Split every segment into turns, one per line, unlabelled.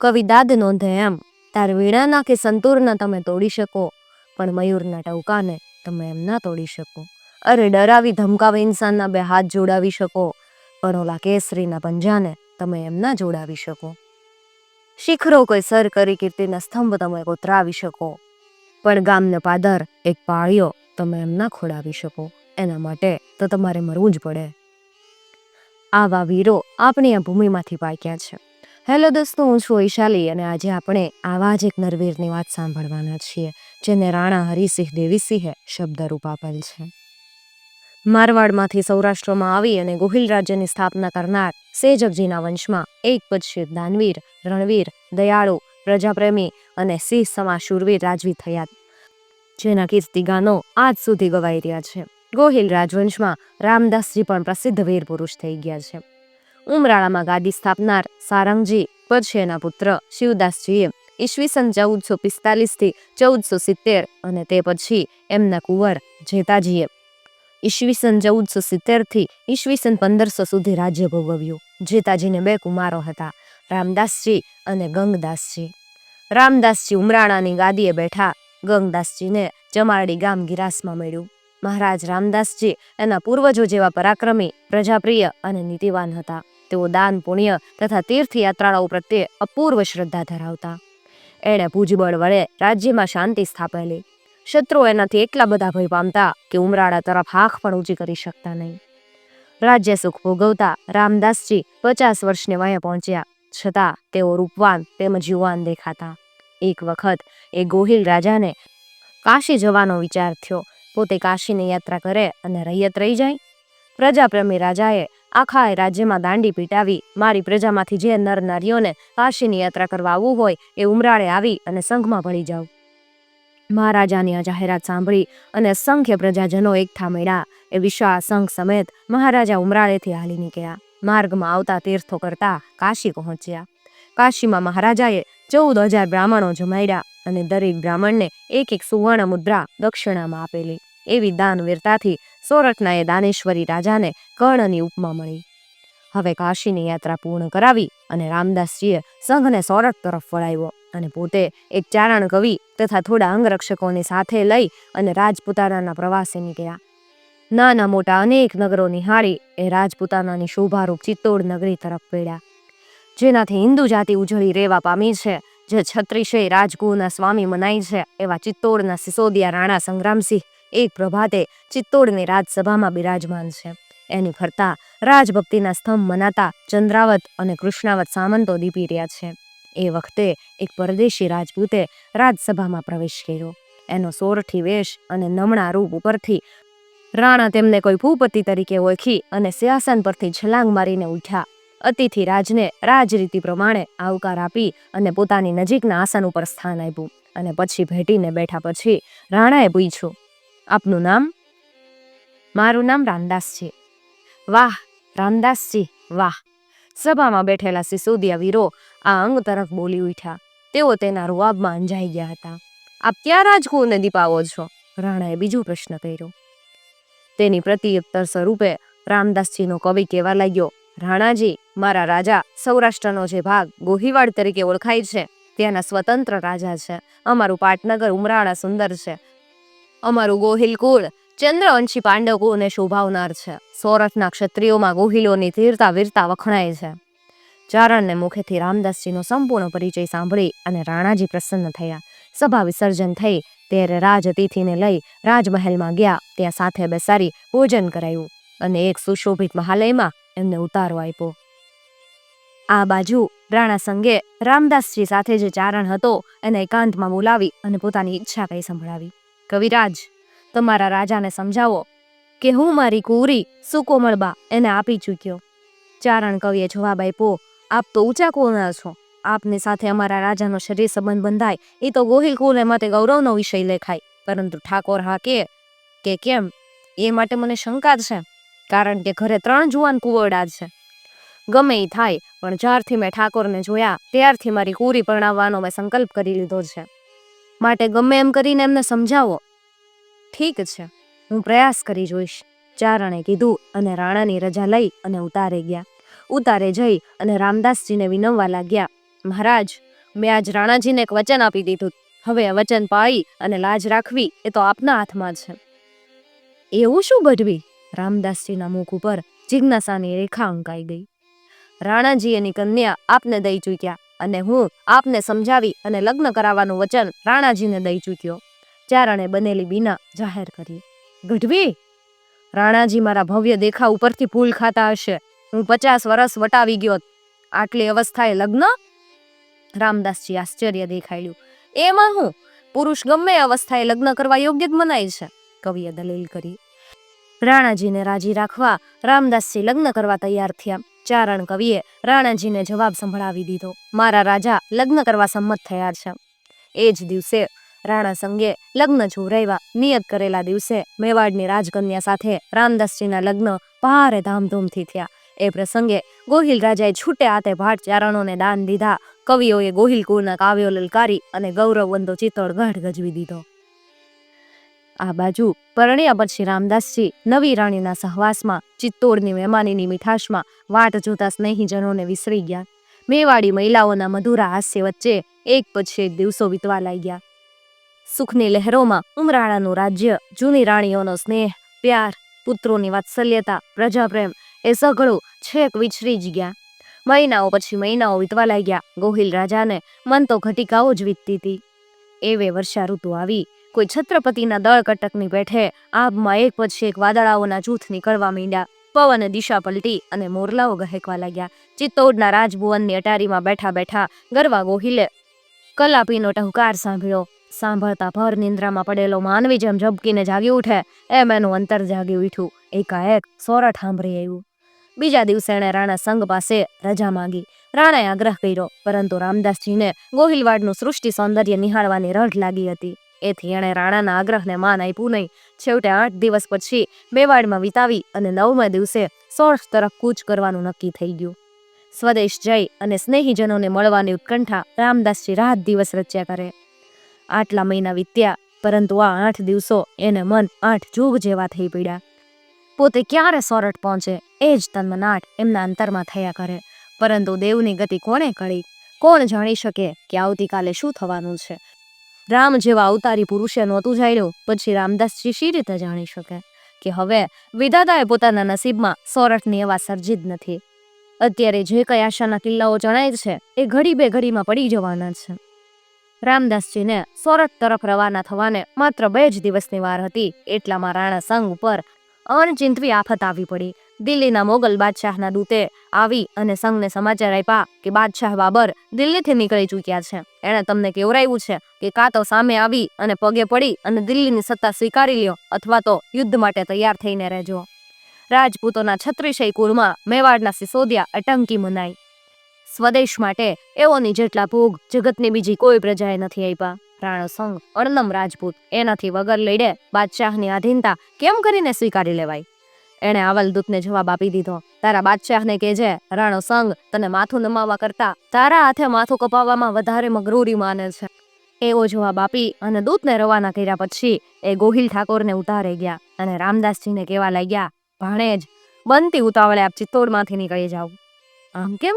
કવિ દાદ નોંધે એમ, તાર વીણાના કે સંતૂરના તમે તોડી શકો, પણ મયુરના ટવકાને તમે એમ ના તોડી શકો. અરે ડરાવી ધમકાવી ઇન્સાનના બે હાથ જોડાવી શકો, પણ ઓલા કેસરીના પંજાને તમે એમ ના જોડાવી શકો. શિખરો કોઈ સર કરી કીર્તિના સ્તંભ તમે કોતરાવી શકો, પણ ગામને પાદર એક પાળ્યો તમે એમ ના ખોડાવી શકો. એના માટે તો તમારે મરવું જ પડે. આવા વીરો આપણી આ ભૂમિમાંથી પાક્યા છે. હેલો દોસ્તો, હું છું વૈશાલી અને આજે આપણે આવા જ એક નરવીરની વાત સાંભળવાના છીએ, જેને રાણા હરિસિંહ દેવીસિંહે શબ્દરૂપ આપેલ છે. મારવાડમાંથી સૌરાષ્ટ્રમાં આવી અને ગોહિલ રાજ્યની સ્થાપના કરનાર સેજગજીના વંશમાં એક પછી દાનવીર, રણવીર, દયાળુ, પ્રજાપ્રેમી અને સિંહ સમા શૂરવીર રાજવી થયા, જેના કીર્તિગાનો આજ સુધી ગવાઈ રહ્યા છે. ગોહિલ રાજવંશમાં રામદાસજી પણ પ્રસિદ્ધ વીર પુરુષ થઈ ગયા છે. ઉમરાળામાં ગાદી સ્થાપનાર સારંગજી પછી એના પુત્ર શિવદાસજીએ ઈસવીસન ચૌદસો પિસ્તાલીસથી ચૌદસો સિત્તેર અને તે પછી એમના કુંવર જેતાજીએ ઈસવીસન ચૌદસો સિત્તેરથી ઈસવીસન પંદરસો સુધી રાજ્ય ભોગવ્યું. જેતાજીને બે કુમારો હતા, રામદાસજી અને ગંગદાસજી. રામદાસજી ઉમરાણાની ગાદીએ બેઠા ગંગદાસજીને ચમારડી ગામ ગિરાસમાં મળ્યું. મહારાજ રામદાસજી એના પૂર્વજો જેવા પરાક્રમી, પ્રજાપ્રિય અને નીતિવાન હતા. તેઓ દાન, પુણ્ય તથા તીર્થયાત્રાળાઓ પ્રત્યે અપૂર્વ શ્રદ્ધા ધરાવતા. એણે ભુજબળ વડે રાજ્યમાં શાંતિ સ્થાપેલી. શત્રુઓ એનાથી એટલા બધા ભય પામતા કે ઉમરાળા તરફ આંખ પણ ઊંચી કરી શકતા નહીં. રાજ્ય સુખ ભોગવતા રામદાસજી પચાસ વર્ષને વયે પહોંચ્યા, છતાં તેઓ રૂપવાન તેમજ યુવાન દેખાતા. એક વખત એ ગોહિલ રાજાને કાશી જવાનો વિચાર થયો, પોતે કાશીની યાત્રા કરે અને રૈયત રહી જાય. પ્રજાપ્રેમી રાજાએ આખા રાજ્યમાં દાંડી પીટાવી, મારી પ્રજામાંથી જે નર નારીઓને કાશીની યાત્રા કરવા આવવું હોય એ ઉમરાળે આવી અને સંઘમાં ભળી જાવ મહારાજાની આ જાહેરાત સાંભળી અને અસંખ્ય પ્રજાજનો એકઠા મળ્યા. એ વિશાળ સંઘ સમેત મહારાજા ઉમરાળેથી હાલી નીકળ્યા. માર્ગમાં આવતા તીર્થો કરતા કાશી પહોંચ્યા. કાશીમાં મહારાજાએ ચૌદ હજાર બ્રાહ્મણો જમાડ્યા અને દરેક બ્રાહ્મણને એક એક સુવર્ણ મુદ્રા દક્ષિણામાં આપેલી. એવી દાન વીરતાથી સોરઠના એ દાનેશ્વરી રાજાને કર્ણની ઉપમા મળી. હવે કાશીની યાત્રા પૂર્ણ કરાવી અને રામદાસજીએ સંઘને સોરઠ તરફ વળાવ્યો અને પોતે એક ચારણ કવિ તથા થોડા અંગરક્ષકોની સાથે લઈ અને રાજપુતાનાના પ્રવાસે નીકળ્યા. નાના મોટા અનેક નગરો નિહાળી એ રાજપુતાનાની શોભારૂપ ચિત્તોડ નગરી તરફ પડ્યા જેનાથી હિન્દુ જાતિ ઉજળી રેવા પામી છે, જે છત્રીસે રાજગુહના સ્વામી મનાય છે એવા ચિત્તોડના સિસોદિયા રાણા સંગ્રામસિંહ એક પ્રભાતે ચિત્તોડની રાજસભામાં બિરાજમાન છે. એની ફરતા રાજભક્તિના સ્તંભ મનાતા ચંદ્રાવત અને કૃષ્ણાવત સામંતો દીપી રહ્યા છે. એ વખતે એક પરદેશી રાજપૂતે રાજસભામાં પ્રવેશ કર્યો. એનો સોરઠી વેશ અને નમણા રૂપ ઉપરથી રાણા તેમને કોઈ ભૂપતિ તરીકે ઓળખી અને સિંહાસન પરથી છલાંગ મારીને ઉઠ્યા. અતિથિ રાજને રાજરીતિ પ્રમાણે આવકાર આપી અને પોતાની નજીકના આસન ઉપર સ્થાન આપ્યું અને પછી ભેટીને બેઠા પછી રાણાએ પૂછ્યું આપનું નામ? મારું નામ રામદાસ છે વાહ, રામદાસજી, વાહ. સભામાં બેઠેલા સિસોદિયા વીરો આ અંગ તરફ બોલી ઉઠ્યા. તેઓ તેના રૂઆબમાં અંજાઈ ગયા હતા. આપ ક્યાં રાજકુળને દીપાવો છો? રાણાએ બીજો પ્રશ્ન કર્યો. તેની પ્રત્યુત્તર સ્વરૂપે રામદાસજીનો કવિ કહેવા લાગ્યો, રાણાજી, મારા રાજા સૌરાષ્ટ્રનો જે ભાગ ગોહિવાડ તરીકે ઓળખાય છે, ત્યાંના સ્વતંત્ર રાજા છે. અમારું પાટનગર ઉમરાળા સુંદર છે. અમારું ગોહિલ કુળ ચંદ્રવંશી પાંડવ કુળને શોભાવનાર છે. સોરઠના ક્ષત્રિયોમાં ગોહિલોની ધીરતા વીરતા વખણાય છે. ચારણને મુખેથી રામદાસજીનો સંપૂર્ણ પરિચય સાંભળી અને રાણાજી પ્રસન્ન થયા. સભા વિસર્જન થઈ ત્યારે રાજ અતિથિને લઈ રાજમહેલમાં ગયા. ત્યાં સાથે બેસારી ભોજન કરાયું અને એક સુશોભિત મહાલયમાં એમને ઉતારો આપ્યો. આ બાજુ રાણા સંગે રામદાસજી સાથે જે ચારણ હતો એને એકાંતમાં બોલાવી અને પોતાની ઈચ્છા કઈ સંભળાવી. કવિરાજ, તમારા રાજાને સમજાવો કે હું મારી કુરી સુકોમળબા એને આપી ચૂક્યો. ચારણ કવિએ જવાબ આપ્યો, આપ તો ઊંચા કુળના છો. આપની સાથે અમારા રાજાનો શરીર સંબંધ બંધાય. એ તો ગોહિલ કુલે માટે ગૌરવનો વિષય લેખાય. પરંતુ ઠાકોર હા કે કે કેમ? એ માટે મને શંકા છે, કારણ કે ઘરે ત્રણ જુવાન કુંવરડા છે. ગમે એ થાય, પણ જ્યારથી મેં ઠાકોરને જોયા, ત્યારથી મારી કુરી પરણાવવાનો મેં સંકલ્પ કરી લીધો છે. માટે ગમે એમ કરીને એમને સમજાવો. ઠીક છે, હું પ્રયાસ કરી જોઈશ. ચારણે કીધું અને રાણાની રજા લઈ અને ઉતારે ગયા. ઉતારે જઈ અને રામદાસજીને વિનવવા લાગ્યા, મહારાજ, મેં આજ રાણાજીને એક વચન આપી દીધું. હવે આ વચન પાળી અને લાજ રાખવી એ તો આપના હાથમાં છે. એવું શું ગઢવી રામદાસજીના મુખ ઉપર જિજ્ઞાસાની રેખા અંકાઈ ગઈ. રાણાજી એની કન્યા આપને દઈ ચૂક્યા. અને હું આપને સમજાવી અને લગ્ન કરાવવાનું વચન રાણાજીને દઈ ચૂક્યો, ચારણે બનેલી બીના જાહેર કરી. ગઢવી! રાણાજી મારા ભવ્ય દેખાવ ઉપરથી ભૂલ ખાતા હશે. હું પચાસ વર્ષ વટાવી ગયો. આટલી અવસ્થાએ લગ્ન? રામદાસજી આશ્ચર્ય દેખાડ્યું એમાં હું? પુરુષ ગમે અવસ્થાએ લગ્ન કરવા યોગ્ય જ મનાય છે, કવિએ દલીલ કરી. રાણાજીને રાજી રાખવા રામદાસજી લગ્ન કરવા તૈયાર થયા. ચારણ કવિએ રાણાજીને જવાબ સંભળાવી દીધો. મારા રાજા લગ્ન કરવા સંમત થયા છે. એ જ દિવસે રાણા સંગે લગ્ન જોરાવ્યા નિયત કરેલા દિવસે મેવાડની રાજકન્યા સાથે રામદાસજીના લગ્ન ભારે ધામધૂમથી થયા. એ પ્રસંગે ગોહિલ રાજાએ છૂટે હાથે ભાટ ચારણોને દાન દીધા. કવિઓએ ગોહિલ કુળના કાવ્યો લલકારી અને ગૌરવવંતો ચિત્તોડ ગઢ ગજવી દીધો. આ બાજુ પરણ્યા પછી રામદાસજી નવી રાણીના સહવાસમાં, ચિત્તોડની મહેમાનીની મીઠાશમાં વાટ જોતા સ્નેહીજનોને વિસરી ગયા. મેવાડી મહિલાઓના મધુરા હાસ્ય વચ્ચે એક પછી એક દિવસો વીતવા લાગ્યા. સુખની લહેરોમાં ઉમરાળાનું રાજ્ય, જૂની રાણીઓનો સ્નેહ, પ્યાર, પુત્રોની વાત્સલ્યતા, પ્રજાપ્રેમ એ સઘળું છેક વિછરી જ ગયા. મહિનાઓ પછી મહિનાઓ વીતવા લાગ્યા. ગોહિલ રાજાને મન તો ઘટિકાઓ જ વીતતી હતી. એવે વર્ષા ઋતુ આવી કોઈ છત્રપતિના દળ કટકની પેઠે આબમાં એક પછી એક વાદળાઓના જૂથ નીકળવા માંડ્યા. પવન દિશા પલટી અને મોરલાઓ ગહેકવા લાગ્યા. ચિત્તોડના રાજભુવનની અટારીમાં બેઠા બેઠા ગરવા ગોહિલે કલાપીનો ટહુકાર સાંભળ્યો. સાંભળતા ભર નિંદ્રામાં પડેલો માનવી જેમ ઝબકીને જાગી ઉઠે, એમ એનું અંતર જાગી ઉઠ્યું એકાએક સોરઠ સાંભળી આવ્યું. બીજા દિવસે એણે રાણા સંઘ પાસે રજા માંગી. રાણાએ આગ્રહ કર્યો, પરંતુ રામદાસજીને ગોહિલવાડનું સૃષ્ટિ સૌંદર્ય નિહાળવાની રઢ લાગી હતી. એથી એણે રાણાના આગ્રહને માન આપ્યું નહીં. છેવટે આઠ દિવસ પછી મેવાડમાં વિતાવી અને નવમા દિવસે સોર્સ તરફ કૂચ કરવાનું નક્કી થઈ ગયું. સ્વદેશ જઈ અને સ્નેહીજનોને મળવાની ઉત્કંઠા રામદાસજી રાત દિવસ રચ્યા કરે. આટલા મહિના વીત્યા, પરંતુ આ આઠ દિવસો એને મન આઠ જુગ જેવા થઈ પડ્યા પોતે ક્યારે સોરઠ પહોંચે એ જ તન્મનાટ એમના અંતરમાં થયા કરે. પરંતુ દેવની ગતિ કોણે કરી? કોણ જાણી શકે કે આવતીકાલે શું થવાનું છે? રામ જેવા અવતારી પુરુષે નહોતું જાણ્યું. પછી રામદાસજી શી રીતે જાણી શકે કે હવે વિધાતાએ પોતાના નસીબમાં સોરઠની એવા સર્જી જ નથી? અત્યારે જે કઈ આશાના કિલ્લાઓ જણાય છે, એ ઘડી બે ઘડીમાં પડી જવાના છે. રામદાસજીને સોરઠ તરફ રવાના થવાને માત્ર બે જ દિવસની વાર હતી. એટલામાં રાણા સંઘ ઉપર અણચિંતવી આફત આવી પડી. દિલ્હીના મોગલ બાદશાહના દૂતે આવી અને સંઘને સમાચાર આપ્યા કે બાદશાહ બાબર દિલ્હીથી નીકળી ચૂક્યા છે. એણે તમને કેવરાયું છે કે કાં તો સામે આવી અને પગે પડી અને દિલ્હીની સત્તા સ્વીકારી લ્યો અથવા તો યુદ્ધ માટે તૈયાર થઈને રહેજો. રાજપૂતોના છત્રીસેય કુળમાં મેવાડના સિસોદિયા અટંકી મનાઈ સ્વદેશ માટે એઓની જેટલા ભોગ જગતની બીજી કોઈ પ્રજાએ નથી આપ્યા. રાણો સંઘ અણનમ રાજપૂત એનાથી વગર લઈને બાદશાહની આધીનતા કેમ કરીને સ્વીકારી લેવાય? એણે આવલદૂતને જવાબ આપી દીધો, તારા બાદશાહને કહેજે, રાણો સંઘ તને માથું નમાવા કરતા તારા હાથે માથું કપાવવામાં વધારે મગરૂરી માને છે. એવો જવાબ આપી અને દૂતને રવાના કર્યા પછી એ ગોહિલ ઠાકોરને ઉતારે ગયા અને રામદાસજીને કહેવા લાગ્યા, ભાણેજ, બનતી ઉતાવળે આપ ચિત્તોડમાંથી નીકળી જાઓ. આમ કેમ?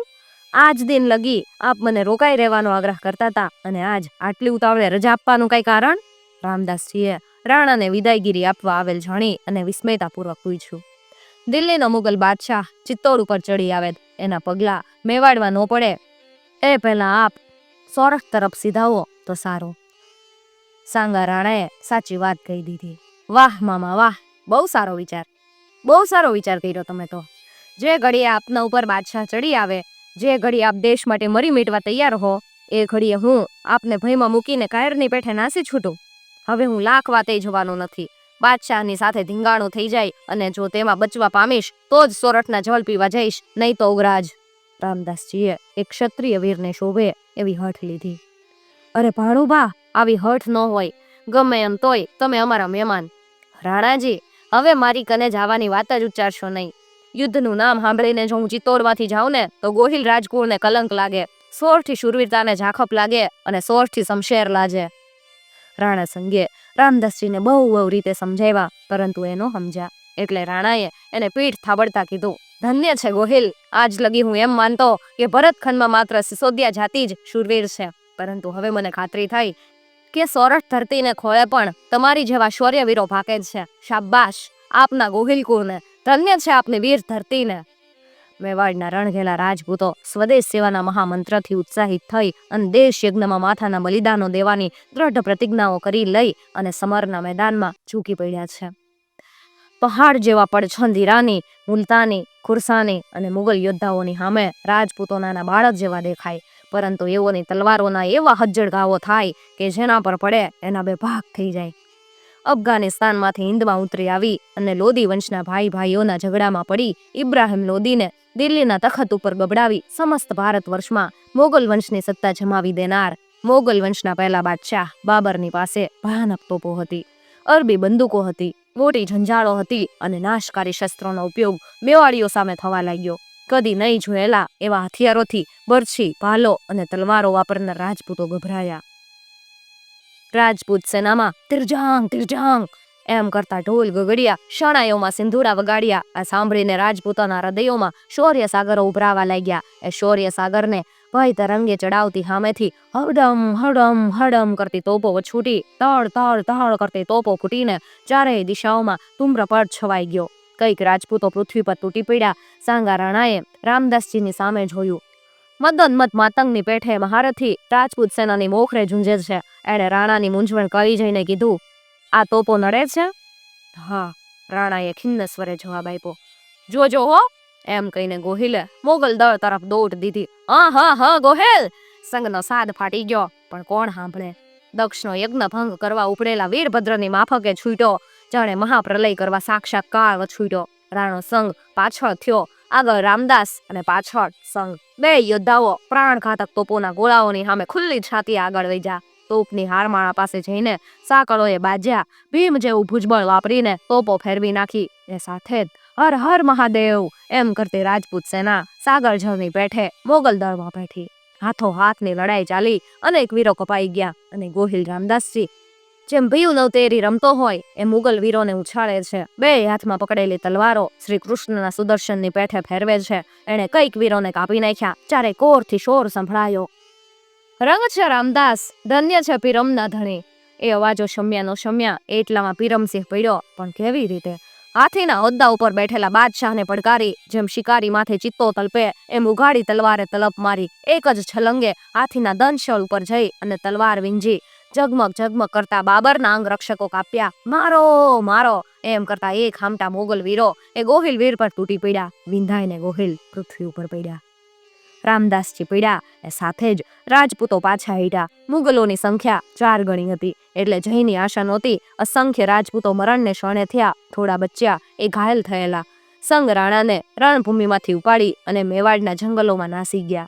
આજ દિન લગી આપ મને રોકાઈ રહેવાનો આગ્રહ કરતા હતા અને આજ આટલી ઉતાવળે રજા આપવાનું કઈ કારણ? રામદાસજીએ રાણાને વિદાયગીરી આપવા આવેલ જાણી અને વિસ્મયતાપૂર્વક પૂછ્યું. દિલ્હીનો મુગલ બાદશાહ ચિત્તોડ ઉપર ચડી આવે એના પગલાં મેવાડવા ન પડે. એ પહેલાં આપ સોરઠ તરફ સીધાવો તો સારું. સાંગા રાણાએ સાચી વાત કહી દીધી. વાહ મામા, વાહ! બહુ સારો વિચાર. બહુ સારો વિચાર કર્યો તમે તો. જે ઘડીએ આપના ઉપર બાદશાહ ચડી આવે જે ઘડી આપ દેશ માટે મરી મીટવા તૈયાર હો, એ ઘડીએ હું આપને ભયમાં મૂકીને કાયરની પેઠે નાસી છૂટું. હવે હું લાખ વાતે જવાનો નથી. બાદશાહની સાથે ધીંગાણું થઈ જાય અને જો તેમાં બચવા પામીશ, તો જ સોરઠના જળ પીવા જઈશ, નહીં તો ઉગરાજ. રામદાસજીએ એક ક્ષત્રિય વીરને શોભે એવી હઠ લીધી. અરે ભાણુબા આવી હઠ ન હોય. ગમે એમ તોય તમે અમારા મહેમાન. રાણાજી, હવે મારી કને જવાની વાત જ ઉચ્ચારશો નહીં. યુદ્ધનું નામ સાંભળીને જો હું ચિત્તોડમાંથી જાઉં ને, તો ગોહિલ રાજકુળને કલંક લાગે. સોરથી શૂરવીરતાને ઝાખપ લાગે અને સોરથી શમશેર લાજે. રાણા સંગે રામદાસજીને બહુ બહુ રીતે સમજાવ્યા, પરંતુ એનો સમજ્યા. એટલે રાણાએ એને પીઠ થાબડતા કીધું, ધન્ય છે ગોહિલ, આજ લગી હું એમ માનતો કે ભરતખંડમાં માત્ર સિસોદિયા જાતિ જ શૂરવીર છે. પરંતુ હવે મને ખાતરી થઈ કે સોરઠ ધરતીને ખોળે પણ તમારી જેવા શૌર્યવીરો જ છે. શાબાશ, આપના ગોહિલ કુળને. ધન્ય છે આપની વીર ધરતીને. મેવાડના રણઘેલા રાજપૂતો સ્વદેશ સેવાના મહામંત્રથી ઉત્સાહિત થઈ અને દેશ યજ્ઞમાં માથાના બલિદાનો દેવાની દ્રઢ પ્રતિજ્ઞાઓ કરી લઈ અને સમરના મેદાનમાં ઝૂકી પડ્યા છે. પહાડ જેવા પડછંદ હીરાની મુલતાની, ખુરસાની અને મુગલ યોદ્ધાઓની સામે રાજપૂતો નાના બાળક જેવા દેખાય, પરંતુ એઓની તલવારોના એવા હજ્જડ ઘાવો થાય કે જેના પર પડે એના બે ભાગ થઈ જાય. અફઘાનિસ્તાનમાંથી હિંદમાં ઉતરી આવી અને લોદી વંશના ભાઈ ભાઈઓના ઝઘડામાં પડી ઇબ્રાહિમ લોદીને દિલ્હીના તખત ઉપર ગબડાવી સમસ્ત ભારત વર્ષમાં મોગલ વંશની સત્તા જમાવી દેનાર. મોગલ વંશના પહેલા બાદશાહ બાબરની પાસે ભયાનક તોપો હતી. અરબી બંદૂકો હતી, મોટી ઝંઝાળો હતી અને નાશકારી શસ્ત્રોનો ઉપયોગ મેવાડીઓ સામે થવા લાગ્યો. કદી નહીં જોયેલા એવા હથિયારોથી બરછી, ભાલો અને તલવારો વાપરનાર રાજપૂતો ગભરાયા. રાજપૂત સેનામાં તિરજાંગ તિરજાંગ. એમ કરતા ઢોલ ગગડિયા શણાયોમાં સિંધુરા વગાડ્યા. આ સાંભળીને રાજપૂતોના હૃદયોમાં શૌર્ય સાગરો ઉભરાવા લાગ્યા. એ શૌર્ય સાગરને ભય તરંગે ચડાવતી સામેથી હડમ હડમ હડમ કરતી તોપો છૂટી, તળ તળ તળ કરતી તોપો ફૂટીને ચારેય દિશાઓમાં તુમ્રપટ છવાઈ ગયો. કંઈક રાજપૂતો પૃથ્વી પર તૂટી પડ્યા. સાંગા રાણાએ રામદાસજીની સામે જોયું. મદન મત માતંગની પેઠે મહારથી રાજપૂત સેનાની મોખરે ઝૂંઝે છે. એણે રાણાની મૂંઝવણ કરી જઈને કીધું, આ તોપો નડે છે? હા. રાણાએ ખિન્ન સ્વરે જવાબ આપ્યો, જોજો હો. એમ કહીને ગોહિલે મોગલ દળ તરફ દોટ દીધી. હા હા હા, ગોહિલ. સંગનો સાદ ફાટી ગયો, પણ કોણ સાંભળે? દક્ષનો યજ્ઞ ભંગ કરવા ઉપડેલા વીરભદ્રની માફકે છૂટ્યો, જાણે મહાપ્રલય કરવા સાક્ષાત કાળ છૂટ્યો. રાણો સંઘ પાછળ થયો આગળ રામદાસ અને પાછળ સંઘ બે યોદ્ધાઓ પ્રાણઘાતક તોપોના ગોળાઓની સામે ખુલ્લી છાતી આગળ વૈજા તોપની હારમાળા પાસે જઈને સાંકળોએ બાજ્યા. ભીમ જેવું ભુજબળ વાપરીને તોપો ફેરવી નાખી. એ સાથે જ હર હર મહાદેવ એમ કરતી રાજપૂત સેના સાગર જળની પેઠે મોગલ દળમાં બેઠી. હાથો હાથની લડાઈ ચાલી અનેક વીરો કપાઈ ગયા અને ગોહિલ રામદાસજી જેમ ભીયું નવતેરી રમતો હોય એ મુગલ વીરોને ઉછાળે છે. બે હાથમાં પકડેલી તલવારો શ્રી કૃષ્ણના સુદર્શનની પેઠે ફેરવે છે. એણે કંઈક વીરોને કાપી નાખ્યા ચારે કોરથી શોર સંભળાયો. રંગ છે રામદાસ, ધન્ય છે પીરમના ધણી. એ અવાજો શમ્યાનો શમ્યા, એટલામાં પીરમસિંહ પડ્યો. પણ કેવી રીતે? હાથીના હોદ્દા ઉપર બેઠેલા બાદશાહને પડકારી, જેમ શિકારી માથે ચિત્તો તલપે, એમ ઉઘાડી તલવારે તલપ મારી, એક જ છલંગે હાથીના દંશળ ઉપર જઈ અને તલવાર વિંજી. ઝગમગ ઝગમગ કરતા બાબરના અંગ રક્ષકો કાપ્યા. મારો મારો! એમ કરતા એક હામટા મોગલ વીરો, એ ગોહિલ વીર પર તૂટી પડ્યા. વિંધાઈને ગોહિલ પૃથ્વી ઉપર પડ્યા. રામદાસજી પડ્યા, એ સાથે જ રાજપૂતો પાછા હટ્યા મુગલોની સંખ્યા ચાર ગણી હતી, એટલે જયની આશા નહોતી. અસંખ્ય રાજપૂતો મરણને શરણે થયા, થોડા બચ્યા, એ ઘાયલ થયેલા. સંગ રાણાને રણભૂમિમાંથી ઉપાડી અને મેવાડના જંગલોમાં નાસી ગયા.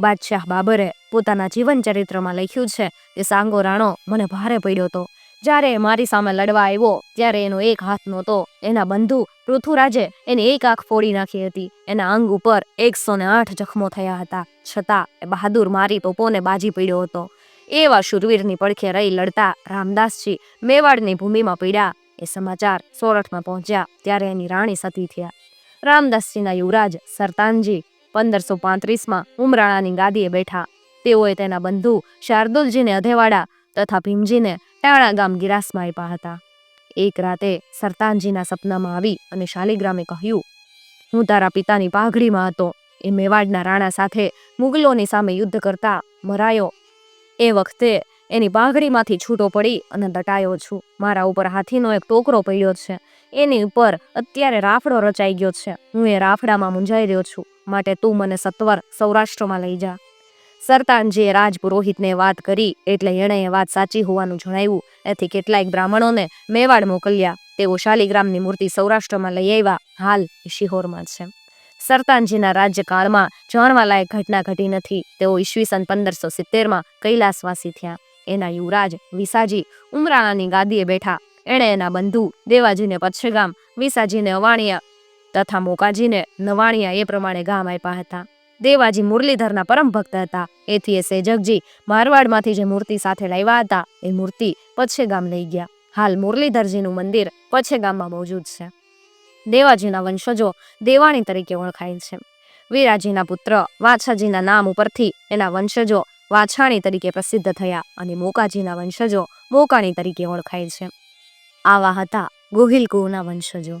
બાદશાહ બાબરે પોતાના જીવન ચરિત્રમાં લખ્યું છે કે, સાંગો રાણો, મને ભારે પડ્યો હતો. જ્યારે મારી સામે લડવા આવ્યો, ત્યારે એનો એક હાથ નહોતો. એના બંધુ પૃથુરાજે એની એક આંખ ફોડી નાખી હતી. એના અંગ ઉપર એકસો ને આઠ જખમો થયા હતા. છતાં એ બહાદુર મારી તોપોને બાજી પડ્યો હતો. એવા શુરવીરની પડખે રહી લડતા રામદાસજી મેવાડની ભૂમિમાં પીડ્યા. એ સમાચાર સોરઠમાં પહોંચ્યા, ત્યારે એની રાણી સતી થયા. રામદાસજીના યુવરાજ, સરતાનજી પંદરસો પાંત્રીસમાં ઉમરાણાની ગાદીએ બેઠા. તેઓએ તેના બંધુ શાર્દુલજીને અધેવાડા તથા ભીમજીને ટાણા ગામ ગિરાસમાં આપ્યા હતા. એક રાતે સરતાનજીના સપનામાં આવી અને શાલિગ્રામે કહ્યું, હું તારા પિતાની પાઘડીમાં હતો. એ મેવાડના રાણા સાથે મુગલોની સામે યુદ્ધ કરતા મરાયો. એ વખતે એની પાઘડીમાંથી છૂટો પડી અને દટાયો છું. મારા ઉપર હાથીનો એક ટોકરો પડ્યો છે. એની ઉપર અત્યારે રાફડો રચાઈ ગયો છે. હું એ રાફડામાં મૂંઝાઈ રહ્યો છું. માટે તું મને સત્વર સૌરાષ્ટ્રમાં લઈ જા. સરતાનજીએ રાજપુરોહિતને વાત કરી એટલે એણે એ વાત સાચી હોવાનું જણાવ્યું. એથી કેટલાય બ્રાહ્મણોને મેવાડ મોકલ્યા. તેઓ શાલિગ્રામની મૂર્તિ સૌરાષ્ટ્રમાં લઈ આવ્યા. હાલ શિહોરમાં છે. સરતાનજીના રાજ્યકાળમાં જાણવાલાયક ઘટના ઘટી નથી. તેઓ ઈસવીસન પંદરસો સિત્તેરમાં કૈલાસવાસી થયા. એના યુવરાજ વિસાજી ઉમરાણાની ગાદીએ બેઠા. એણે એના બંધુ દેવાજીને પચ્છગામ વિસાજીને અવાણિયા તથા મોકાજીને નવાણિયા એ પ્રમાણે ગામ આપ્યા હતા. દેવાજી મુરલીધરના પરમ ભક્ત હતા. એથી એ સેજકજી મારવાડમાંથી જે મૂર્તિ સાથે લાવ્યા હતા, એ મૂર્તિ પચ્છેગામ લઈ ગયા. હાલ મુરલીધરજીનું મંદિર પચ્છેગામમાં મોજૂદ છે. દેવાજીના વંશજો દેવાણી તરીકે ઓળખાય છે. વીરાજીના પુત્ર વાછાજીના નામ ઉપરથી એના વંશજો વાછાણી તરીકે પ્રસિદ્ધ થયા અને મોકાજીના વંશજો મોકાણી તરીકે ઓળખાય છે. આવા હતા ગોહિલ કુળના વંશજો.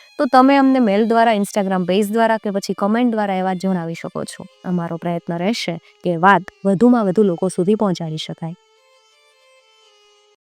તો તમે અમને મેલ દ્વારા, ઇન્સ્ટાગ્રામ પેજ દ્વારા કે પછી કમેન્ટ દ્વારા એ વાત જણાવી શકો છો. અમારો પ્રયત્ન રહેશે કે વાત વધુમાં વધુ લોકો સુધી પહોંચાડી શકાય.